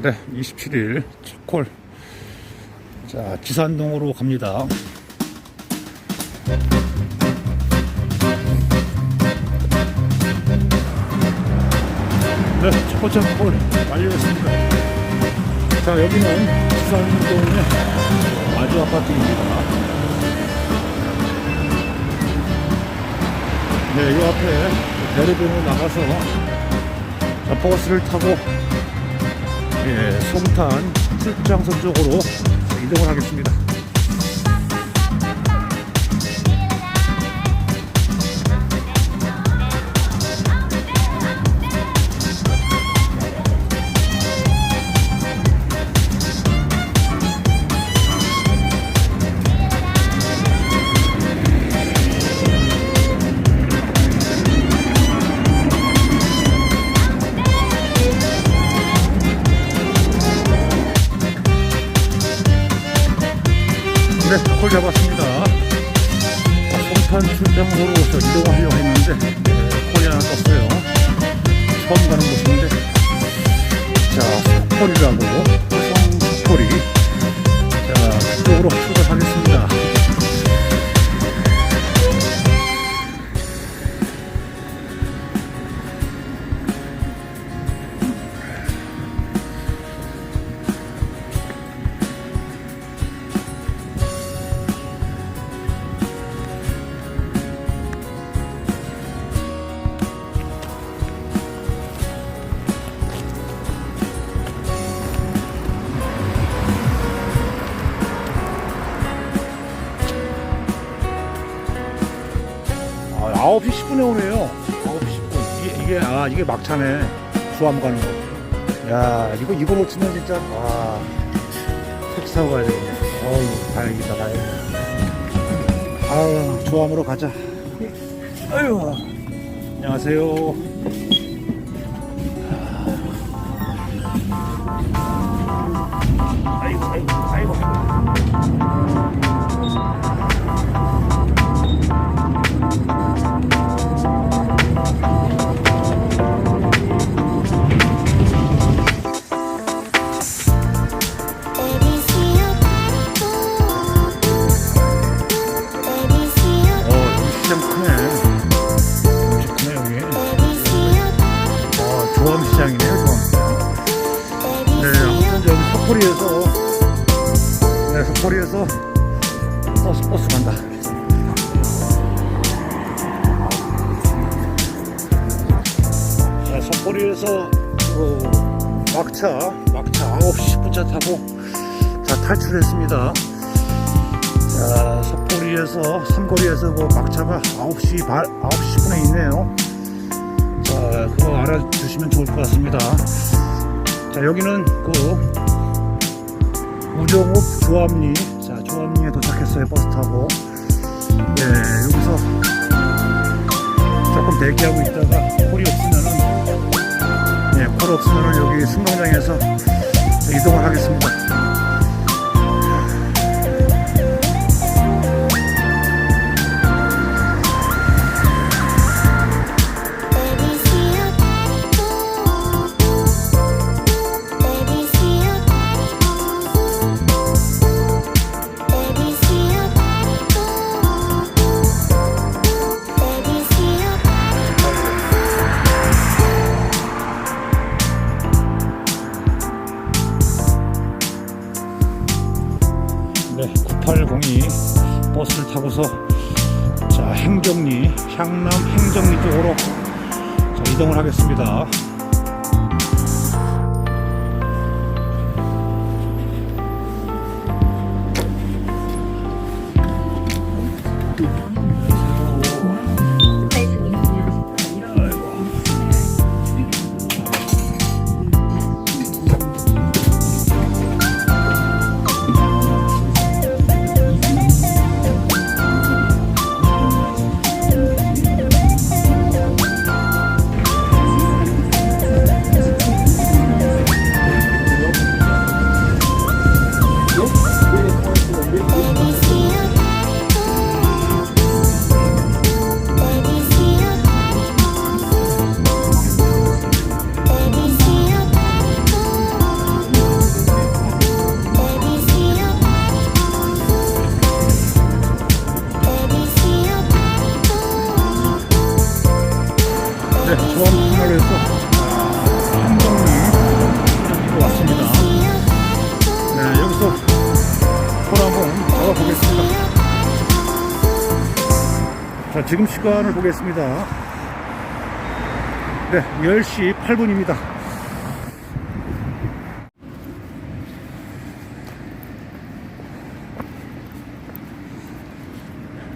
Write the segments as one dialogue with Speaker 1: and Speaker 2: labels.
Speaker 1: 네, 27일 첫콜. 자, 지산동으로 갑니다. 네, 첫 번째 콜 완료했습니다. 자, 여기는 지산동의 아주 아파트입니다. 네, 이 앞에 대로변으로 나가서 자, 버스를 타고 예, 송탄 출장소 쪽으로 이동을 하겠습니다. 석콜이라고 호성 석콜이 자, 출발 9시 10분에 오네요. 9시 10분. 이게, 이게, 아, 이게 막차네. 수암 가는 거. 야, 이거, 이거 놓치면 진짜, 와. 택시 타고 가야 되겠네. 어우, 다행이다, 다행이다. 아유, 수암으로 가자. 아유, 안녕하세요. 아이고, 아이고, 아이고. 막차, 막차 9시 10분차 타고 자, 탈출했습니다. 자, 석포리에서, 삼거리에서 그 막차가 9시 반, 9시 10분에 있네요. 자, 그거 알아주시면 좋을 것 같습니다. 자, 여기는 그 우정읍 조암리. 자, 조암리에 도착했어요. 버스 타고. 예, 여기서 조금 대기하고 있다가 예, 콜 없으면은 여기 승강장에서 이동을 하겠습니다.
Speaker 2: 타고서 자, 행정리, 향남 행정리 쪽으로 자, 이동을
Speaker 1: 하겠습니다. 네, 조합하에서 한동이 왔습니다. 네, 여기서 콜 한번 잡아보겠습니다. 자, 지금 시간을 보겠습니다. 네, 10시 8분입니다.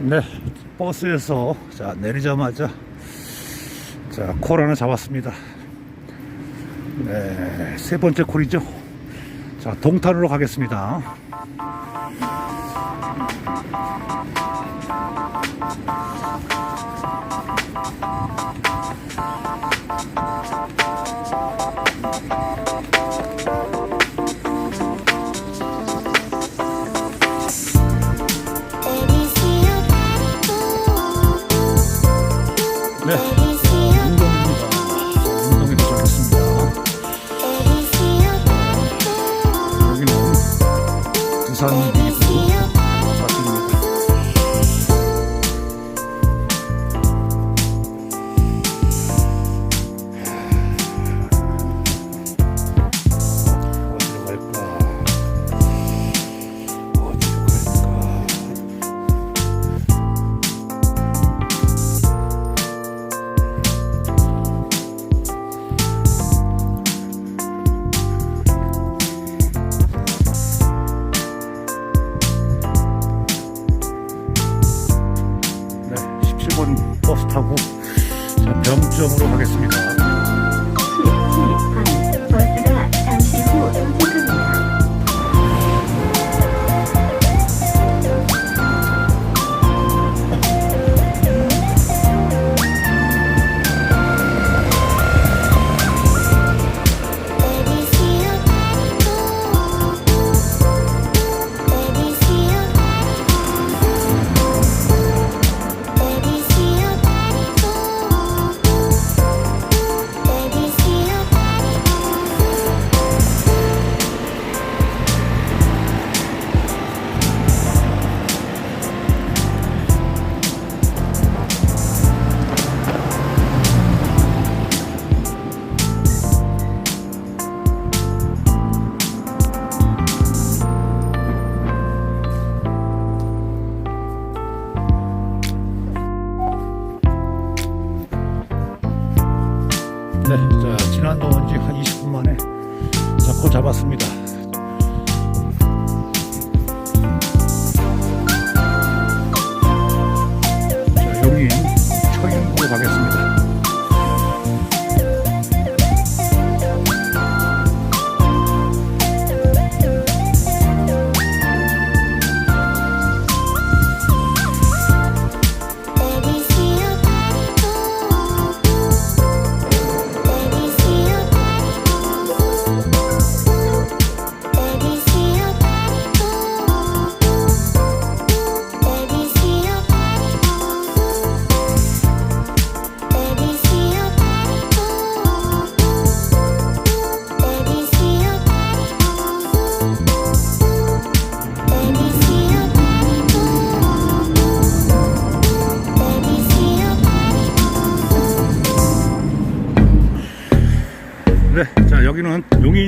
Speaker 1: 네, 버스에서 자, 내리자마자 자 콜 하나 잡았습니다. 네, 세 번째 콜이죠. 자 동탄으로 가겠습니다. 17번 버스 타고 자, 병점으로 가겠습니다.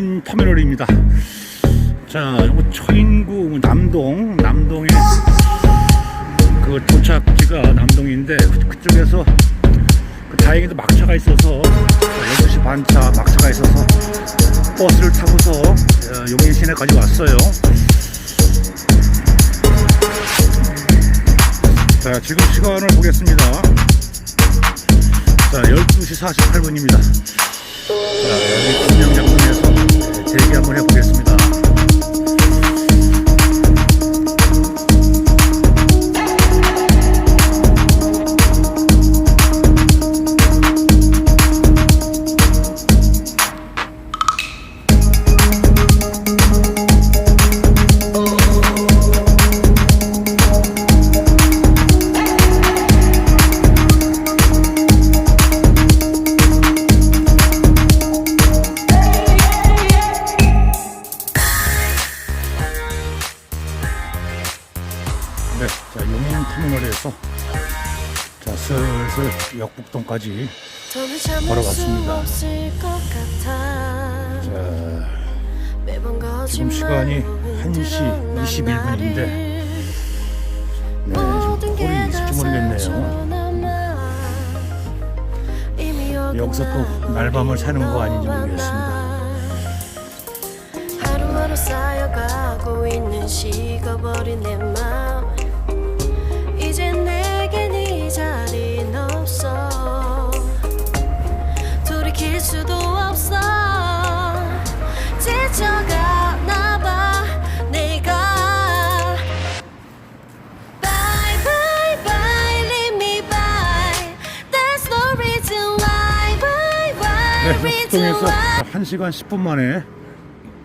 Speaker 1: 용인 터미널입니다. 자, 요거 초인구 남동, 남동에 그 도착지가 남동인데 그 쪽에서 그 다행히도 막차가 있어서 6시 반차 막차가 있어서 버스를 타고서 어, 용인 시내까지 왔어요. 자, 지금 시간을 보겠습니다. 자, 12시 48분입니다. 자, 여기 한번 해보겠습니다. 바다까지 걸어갔습니다. 자, 지금 시간이 1시 21분인데 네, 지금 콜이 있을지 모르겠네요. 여기서 또 날밤을 새는 거 아닌지 모르겠습니다.
Speaker 3: 하루하루 쌓여가고 있는 식어버린 내 마음 why
Speaker 1: 1시간 10분 만에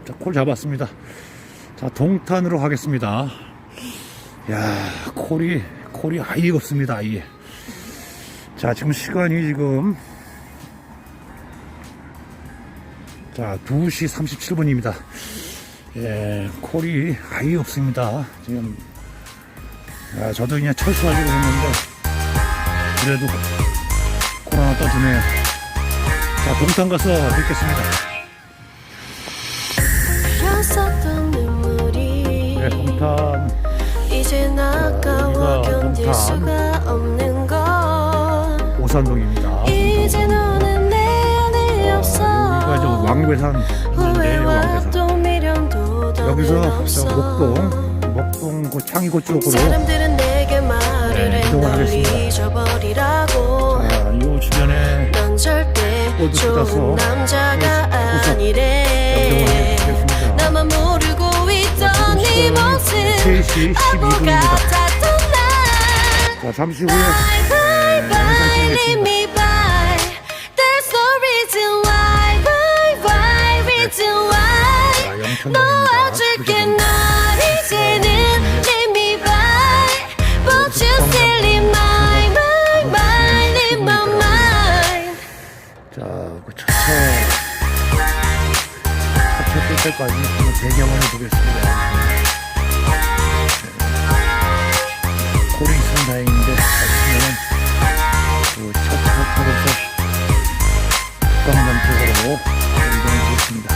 Speaker 1: 자, 콜 잡았습니다. 자, 동탄으로 가겠습니다. 야, 콜이, 콜이 아예 없습니다, 아예. 자, 지금 시간이 지금, 자, 2시 37분입니다. 예, 콜이 아예 없습니다. 지금, 야, 저도 그냥 철수하려고 했는데, 그래도 코로나 떠드네요. 자, 동탄 가서 뵙겠습니다. 네, 동탄.
Speaker 3: 아까워
Speaker 1: 여기가 동탄. 오산동입니다.
Speaker 3: 없어
Speaker 1: 여기가 저 왕괴산 있는데
Speaker 3: 미련도 더는
Speaker 1: 여기서 저 목동, 목동 그 창이고 쪽으로 네,
Speaker 3: 해
Speaker 1: 이동을
Speaker 3: 널
Speaker 1: 하겠습니다.
Speaker 3: 좋은 남자가
Speaker 1: 꽃을
Speaker 3: 아니래.
Speaker 1: 염동을
Speaker 3: 나만 모르고 있던 네 모습.
Speaker 1: 3시
Speaker 3: 바보
Speaker 1: 12분입니다.
Speaker 3: 같았던 날.
Speaker 1: 자, 잠시 후에
Speaker 3: Bye bye
Speaker 1: 네,
Speaker 3: bye
Speaker 1: 영상
Speaker 3: leave
Speaker 1: 찍겠습니다.
Speaker 3: me by. There's no reason why. Why why reason why.
Speaker 1: 자, 영천동입니다.
Speaker 3: 놓아줄게. 널 이제는
Speaker 1: 자, 그 차차 차차 뜰 때까지 한번 배경을 해보겠습니다. 고리 있으면 다행인데 없으면은 그 차차 타고서 쪽으로 이동해보겠습니다.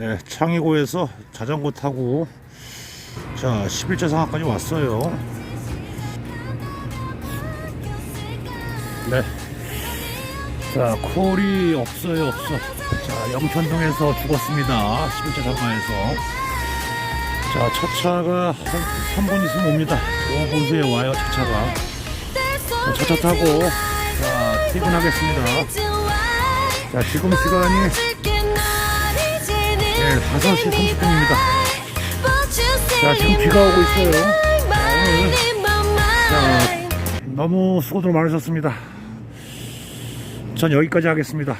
Speaker 1: 네, 창의고에서 자전거 타고 자 11자 상하까지 왔어요. 네. 자, 콜이 없어요, 없어. 자, 영천동에서 죽었습니다. 11차 상가에서. 자, 첫 차가 한 3분 있으면 옵니다. 5분수에 와요, 첫 차가. 자, 첫차 타고, 자, 퇴근하겠습니다. 자, 지금 시간이 네, 5시 30분입니다. 자, 지금 비가 오고 있어요. 자, 너무 수고들 많으셨습니다. 전 여기까지 하겠습니다.